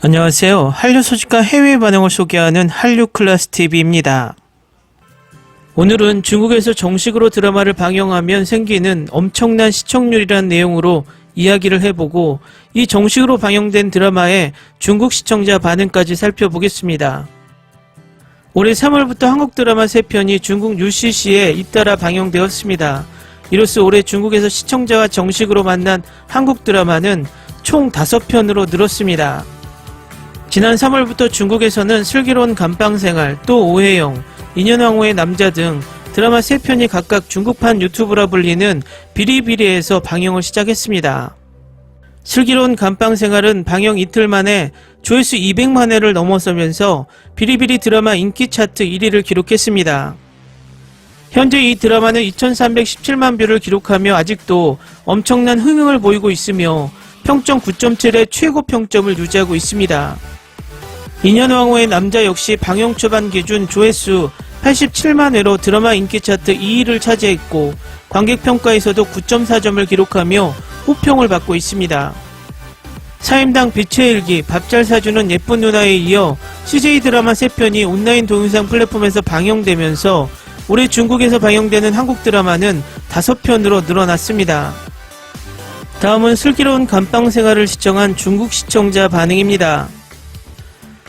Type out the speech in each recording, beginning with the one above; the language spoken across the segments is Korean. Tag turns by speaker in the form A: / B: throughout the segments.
A: 안녕하세요. 한류 소식과 해외 반응을 소개하는 한류 클래스 TV입니다. 오늘은 중국에서 정식으로 드라마를 방영하면 생기는 엄청난 시청률이란 내용으로 이야기를 해보고 이 정식으로 방영된 드라마의 중국 시청자 반응까지 살펴보겠습니다. 올해 3월부터 한국 드라마 3편이 중국 UCC에 잇따라 방영되었습니다. 이로써 올해 중국에서 시청자와 정식으로 만난 한국 드라마는 총 5편으로 늘었습니다. 지난 3월부터 중국에서는 슬기로운 감방생활, 또 오해영, 인연왕후의 남자 등 드라마 3편이 각각 중국판 유튜브라 불리는 비리비리에서 방영을 시작했습니다. 슬기로운 감방생활은 방영 이틀 만에 조회수 200만 회를 넘어서면서 비리비리 드라마 인기 차트 1위를 기록했습니다. 현재 이 드라마는 2317만 뷰를 기록하며 아직도 엄청난 흥행을 보이고 있으며 평점 9.7의 최고 평점을 유지하고 있습니다. 인연왕후의 남자 역시 방영 초반 기준 조회수 87만 회로 드라마 인기 차트 2위를 차지했고 관객 평가에서도 9.4점을 기록하며 호평을 받고 있습니다. 사임당 빛의 일기, 밥 잘 사주는 예쁜 누나에 이어 CJ 드라마 3편이 온라인 동영상 플랫폼에서 방영되면서 올해 중국에서 방영되는 한국 드라마는 5편으로 늘어났습니다. 다음은 슬기로운 감방 생활을 시청한 중국 시청자 반응입니다.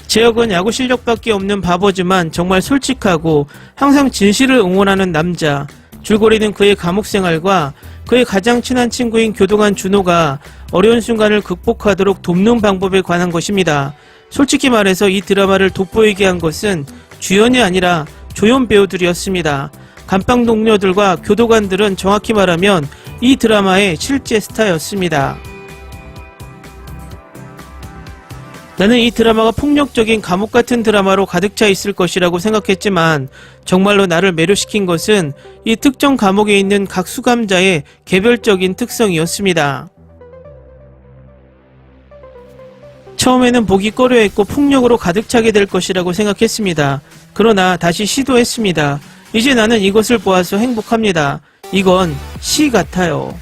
A: 재혁은 야구 실력밖에 없는 바보지만 정말 솔직하고 항상 진실을 응원하는 남자. 줄거리는 그의 감옥 생활과 그의 가장 친한 친구인 교도관 준호가 어려운 순간을 극복하도록 돕는 방법에 관한 것입니다. 솔직히 말해서 이 드라마를 돋보이게 한 것은 주연이 아니라 조연 배우들이었습니다. 감방 동료들과 교도관들은 정확히 말하면 이 드라마의 실제 스타였습니다. 나는 이 드라마가 폭력적인 감옥 같은 드라마로 가득 차 있을 것이라고 생각했지만 정말로 나를 매료시킨 것은 이 특정 감옥에 있는 각 수감자의 개별적인 특성이었습니다. 처음에는 보기 꺼려했고 폭력으로 가득 차게 될 것이라고 생각했습니다. 그러나 다시 시도했습니다. 이제 나는 이것을 보아서 행복합니다. 이건 시 같아요.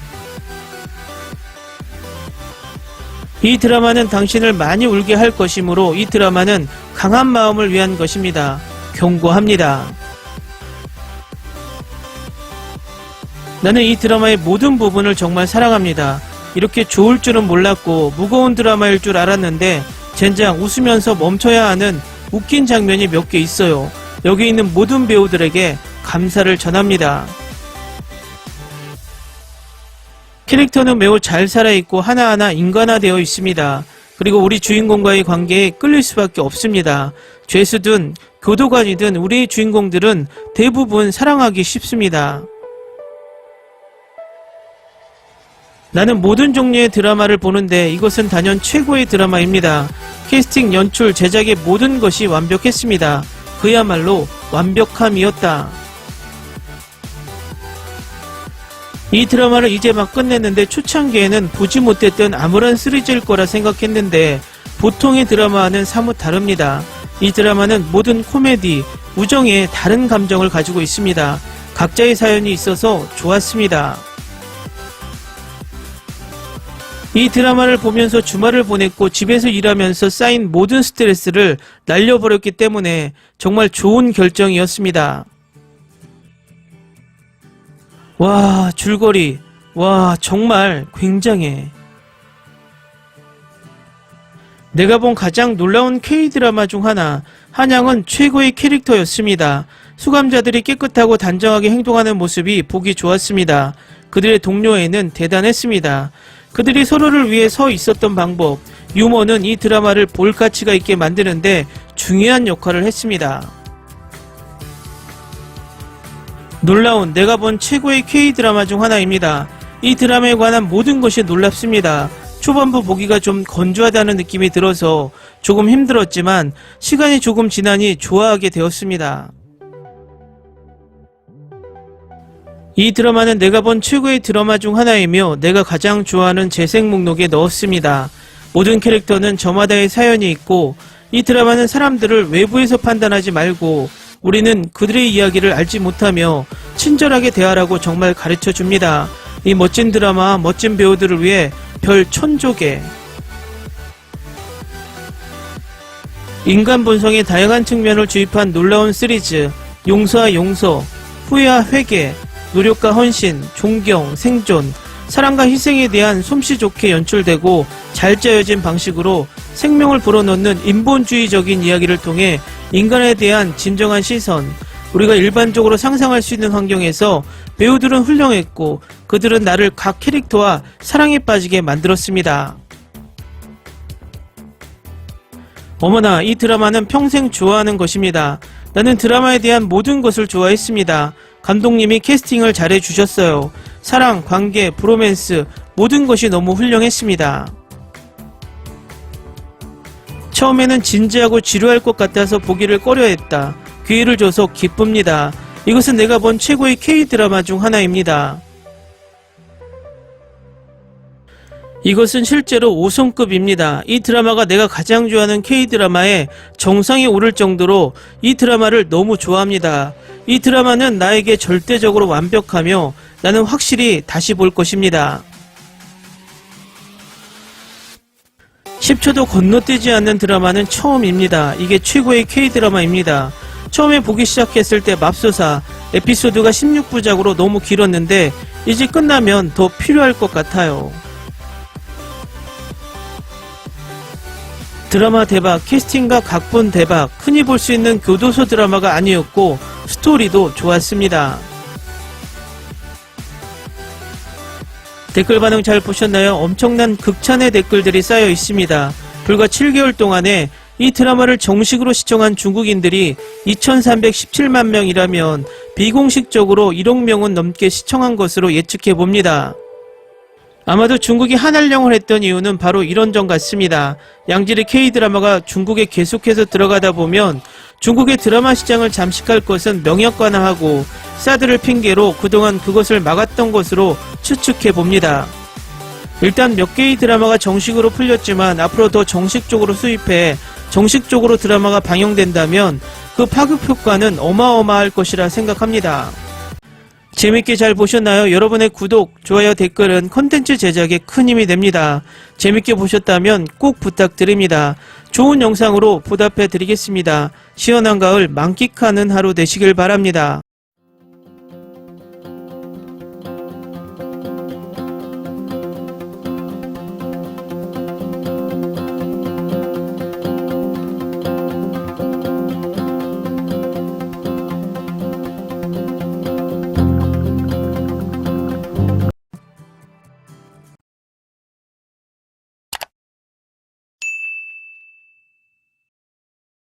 A: 이 드라마는 당신을 많이 울게 할 것이므로 이 드라마는 강한 마음을 위한 것입니다. 경고합니다. 나는 이 드라마의 모든 부분을 정말 사랑합니다. 이렇게 좋을 줄은 몰랐고 무거운 드라마일 줄 알았는데 젠장 웃으면서 멈춰야 하는 웃긴 장면이 몇 개 있어요. 여기 있는 모든 배우들에게 감사를 전합니다. 캐릭터는 매우 잘 살아있고 하나하나 인간화되어 있습니다. 그리고 우리 주인공과의 관계에 끌릴 수밖에 없습니다. 죄수든 교도관이든 우리 주인공들은 대부분 사랑하기 쉽습니다. 나는 모든 종류의 드라마를 보는데 이것은 단연 최고의 드라마입니다. 캐스팅, 연출, 제작의 모든 것이 완벽했습니다. 그야말로 완벽함이었다. 이 드라마를 이제 막 끝냈는데 초창기에는 보지 못했던 아무런 시리즈일 거라 생각했는데 보통의 드라마와는 사뭇 다릅니다. 이 드라마는 모든 코미디, 우정에 다른 감정을 가지고 있습니다. 각자의 사연이 있어서 좋았습니다. 이 드라마를 보면서 주말을 보냈고 집에서 일하면서 쌓인 모든 스트레스를 날려버렸기 때문에 정말 좋은 결정이었습니다. 와, 줄거리. 와, 정말 굉장해. 내가 본 가장 놀라운 K-드라마 중 하나, 한양은 최고의 캐릭터였습니다. 수감자들이 깨끗하고 단정하게 행동하는 모습이 보기 좋았습니다. 그들의 동료애는 대단했습니다. 그들이 서로를 위해 서 있었던 방법, 유머는 이 드라마를 볼 가치가 있게 만드는데 중요한 역할을 했습니다. 놀라운 내가 본 최고의 K-드라마 중 하나입니다. 이 드라마에 관한 모든 것이 놀랍습니다. 초반부 보기가 좀 건조하다는 느낌이 들어서 조금 힘들었지만 시간이 조금 지나니 좋아하게 되었습니다. 이 드라마는 내가 본 최고의 드라마 중 하나이며 내가 가장 좋아하는 재생 목록에 넣었습니다. 모든 캐릭터는 저마다의 사연이 있고 이 드라마는 사람들을 외부에서 판단하지 말고 우리는 그들의 이야기를 알지 못하며 친절하게 대하라고 정말 가르쳐 줍니다. 이 멋진 드라마, 멋진 배우들을 위해 별 천조 개. 인간 본성의 다양한 측면을 주입한 놀라운 시리즈 용서와 용서, 후회와 회개, 노력과 헌신, 존경, 생존, 사랑과 희생에 대한 솜씨 좋게 연출되고 잘 짜여진 방식으로 생명을 불어넣는 인본주의적인 이야기를 통해 인간에 대한 진정한 시선, 우리가 일반적으로 상상할 수 있는 환경에서 배우들은 훌륭했고 그들은 나를 각 캐릭터와 사랑에 빠지게 만들었습니다. 어머나, 이 드라마는 평생 좋아하는 것입니다. 나는 드라마에 대한 모든 것을 좋아했습니다. 감독님이 캐스팅을 잘해 주셨어요. 사랑, 관계, 브로맨스, 모든 것이 너무 훌륭했습니다. 처음에는 진지하고 지루할 것 같아서 보기를 꺼려했다. 기회를 줘서 기쁩니다. 이것은 내가 본 최고의 K-드라마 중 하나입니다. 이것은 실제로 5성급입니다. 이 드라마가 내가 가장 좋아하는 K-드라마의 정상에 오를 정도로 이 드라마를 너무 좋아합니다. 이 드라마는 나에게 절대적으로 완벽하며 나는 확실히 다시 볼 것입니다. 10초도 건너뛰지 않는 드라마는 처음입니다. 이게 최고의 K-드라마입니다. 처음에 보기 시작했을 때 맙소사 에피소드가 16부작으로 너무 길었는데 이제 끝나면 더 필요할 것 같아요. 드라마 대박, 캐스팅과 각본 대박, 흔히 볼 수 있는 교도소 드라마가 아니었고 스토리도 좋았습니다. 댓글 반응 잘 보셨나요? 엄청난 극찬의 댓글들이 쌓여 있습니다. 불과 7개월 동안에 이 드라마를 정식으로 시청한 중국인들이 2317만 명이라면 비공식적으로 1억 명은 넘게 시청한 것으로 예측해 봅니다. 아마도 중국이 한알령을 했던 이유는 바로 이런 점 같습니다. 양질의 K-드라마가 중국에 계속해서 들어가다 보면 중국의 드라마 시장을 잠식할 것은 명역관화하고 사드를 핑계로 그동안 그것을 막았던 것으로 추측해 봅니다. 일단 몇 개의 드라마가 정식으로 풀렸지만 앞으로 더 정식적으로 수입해 정식적으로 드라마가 방영된다면 그 파급 효과는 어마어마할 것이라 생각합니다. 재밌게 잘 보셨나요? 여러분의 구독, 좋아요, 댓글은 컨텐츠 제작에 큰 힘이 됩니다. 재밌게 보셨다면 꼭 부탁드립니다. 좋은 영상으로 보답해 드리겠습니다. 시원한 가을 만끽하는 하루 되시길 바랍니다.